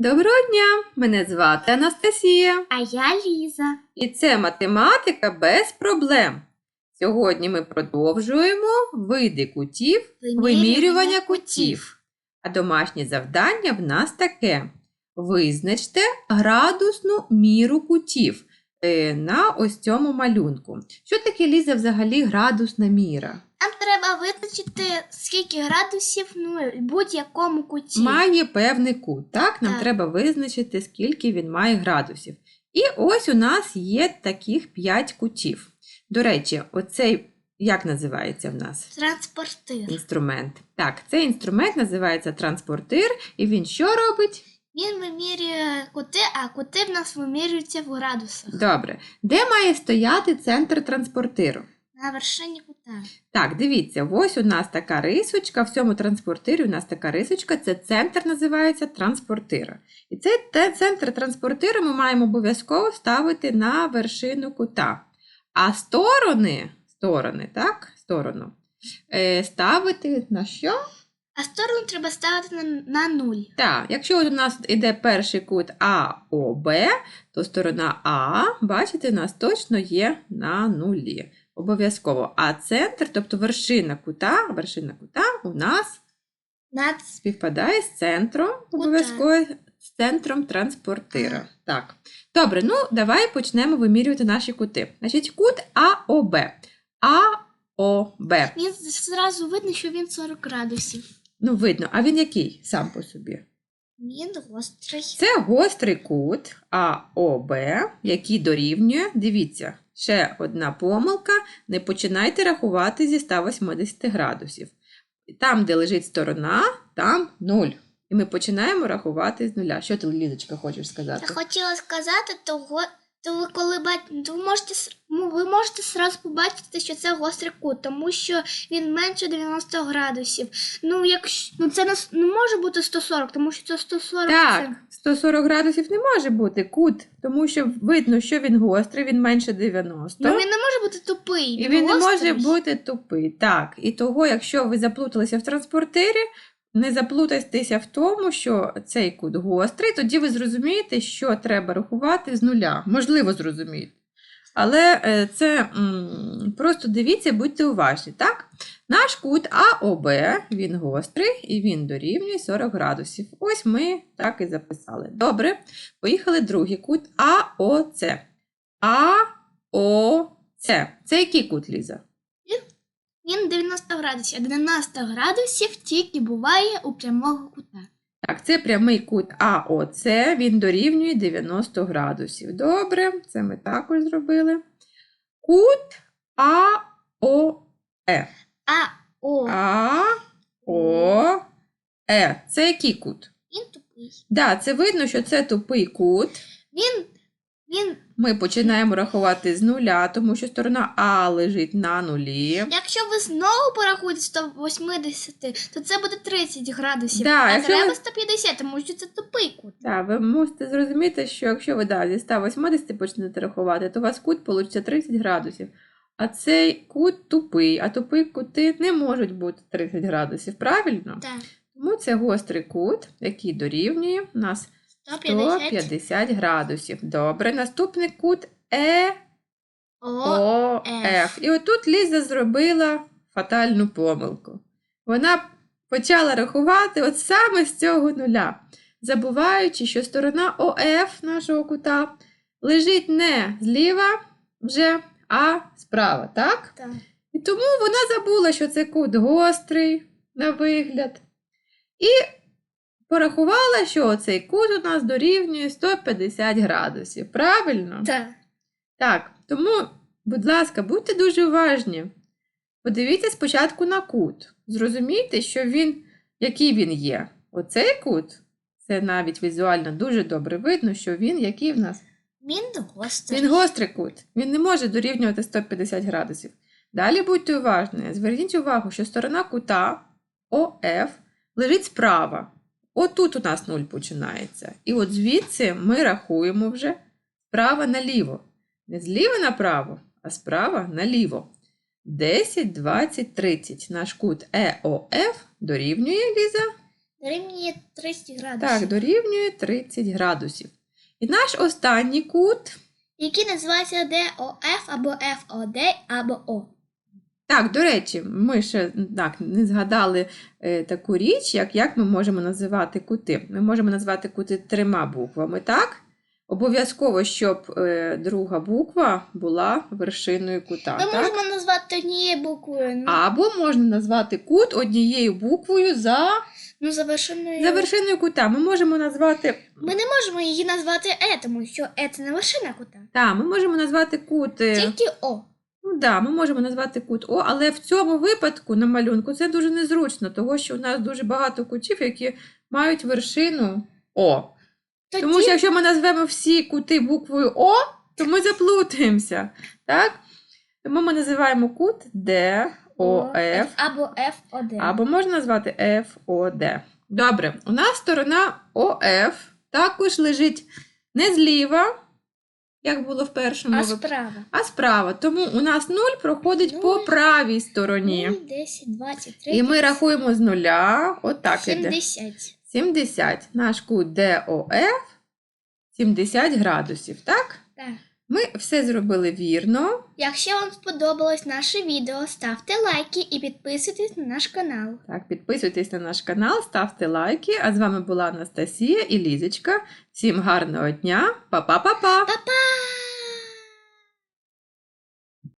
Доброго дня! Мене звати Анастасія, А я Ліза. і це математика без проблем. Сьогодні ми продовжуємо види кутів, вимірювання кутів. А домашнє завдання в нас таке: визначте градусну міру кутів е, на ось цьому малюнку. Що таке Ліза взагалі градусна міра? Визначити, скільки градусів ну, в будь-якому куті. Має певний кут. Так, нам Так. треба визначити, скільки він має градусів. І ось у нас є таких 5 кутів. До речі, оцей як називається в нас? Транспортир. Інструмент. Так, цей інструмент називається транспортир, і він що робить? Він вимірює кути, а кути в нас вимірюються в градусах. Добре. Де має стояти центр транспортиру? На вершині кута. Так, дивіться, ось у нас така рисочка, в цьому транспортирі у нас така рисочка, це центр називається транспортира. І цей центр транспортиру ми маємо обов'язково ставити на вершину кута. А сторони, сторони, так, сторону, е, ставити на що? А сторону треба ставити на, на нуль. Так, якщо у нас іде перший кут АОБ, то сторона А, бачите, у нас точно є на нулі. Обов'язково. А центр, тобто вершина кута, вершина кута у нас Над... співпадає з центром, обов'язково з центром транспортира. Так. Добре, ну давай почнемо вимірювати наші кути. Значить, кут АОБ. АОБ. Він зразу видно, що він 40 градусів. Ну, видно, а він який сам по собі? Він гострий. Це гострий кут АОБ, який дорівнює. Дивіться, ще одна помилка. Не починайте рахувати зі 180 градусів. Там, де лежить сторона, там 0. І ми починаємо рахувати з нуля. Що ти, Лізочка, хочеш сказати? Я хотіла сказати, того, то ви коли бач... то ви можете ну, ви можете сразу побачити, що це гострий кут, тому що він менше 90 градусів. Ну, якщо ну це не, не може бути 140, тому що це 140 Так, це 140 градусів не може бути кут, тому що видно, що він гострий, він менше 90. Ну, він не може бути тупий. І він не може бути тупий. Так, і того, якщо ви заплуталися в транспортирі, не заплутайтеся в тому, що цей кут гострий, тоді ви зрозумієте, що треба рахувати з нуля. Можливо, зрозумієте. Але е, це просто дивіться, будьте уважні. Так? Наш кут АОБ, він гострий і він дорівнює 40 градусів. Ось ми так і записали. Добре, поїхали другий кут АОЦ. АОЦ. Це який кут, Ліза? Він 90 градусів, а 90 градусів тільки буває у прямого кута. Так, це прямий кут АОЦ, він дорівнює 90 градусів. Добре, це ми також зробили. Кут АОЕ. А о, АОЕ. Це який кут? він тупий. Да, це видно, що це тупий кут. Він, Ми починаємо рахувати з нуля, тому що сторона А лежить на нулі. якщо ви знову порахуєте 180, то це буде 30 градусів. Да, а якщо треба ви- 150, тому що це тупий кут. Так, ви мусите зрозуміти, що якщо ви далі 180 почнете рахувати, то у вас кут вийде 30 градусів. А цей кут тупий, а тупі кути не можуть бути 30 градусів, правильно? Так, Тому це гострий кут, який дорівнює у нас 150. 150 градусів. Добре, наступний кут Е О, Ф. І отут Ліза зробила фатальну помилку. Вона почала рахувати от саме з цього нуля, забуваючи, що сторона ОФ нашого кута лежить не зліва вже, а справа, так? так. І тому вона забула, що це кут гострий на вигляд. І порахувала, що цей кут у нас дорівнює 150 градусів. Правильно? Так. Так, тому, будь ласка, будьте дуже уважні. Подивіться спочатку на кут. Зрозумійте, що він, який він є. Оцей кут, це навіть візуально дуже добре видно, що він який в нас. Він гострий. Він гострий кут. Він не може дорівнювати 150 градусів. Далі будьте уважні. Зверніть увагу, що сторона кута ОФ лежить справа. Отут у нас 0 починається. І от звідси ми рахуємо вже справа наліво. Не зліва направо, а справа наліво. 10, 20, 30. Наш кут ЕОФ дорівнює Ліза Дорівнює 30 градусів. Так, дорівнює 30 градусів. І наш останній кут. Який називається ДОФ або ФОД або О. Так, до речі, ми ще так, не згадали е, таку річ, як, як ми можемо називати кути. Ми можемо назвати кути трьома буквами, так? Обов'язково, щоб е, друга буква була вершиною кута. Ми так? можемо назвати однією буквою. Ну, Або можна назвати кут однією буквою за, ну завершеною. за вершиною кута. Ми можемо назвати Ми не можемо її назвати Е, тому що Е це не вершина кута. та, ми можемо назвати кут. е, Тільки О. Да, ми можемо назвати кут О, але в цьому випадку на малюнку це дуже незручно, тому що у нас дуже багато кутів, які мають вершину О. Тоді Тому що якщо ми назвемо всі кути буквою О, то ми заплутаємося. Так? Тому ми називаємо кут Д, О, Ф, або ФОД. або можна назвати D. Добре, у нас сторона ОФ також лежить не зліва, як було в першому А випадку, справа. а справа. Тому у нас 0 проходить по правій стороні. 0, 10, 20, 30, І ми рахуємо з нуля. Отак іде. 70. 70. Наш кут ДОФ 70 градусів, так? Так. Ми все зробили вірно. Якщо вам сподобалось наше відео, ставте лайки і підписуйтесь на наш канал. Так, підписуйтесь на наш канал, ставте лайки. А з вами була Анастасія і Лізочка. Всім гарного дня. Па-па-па-па! Па-па!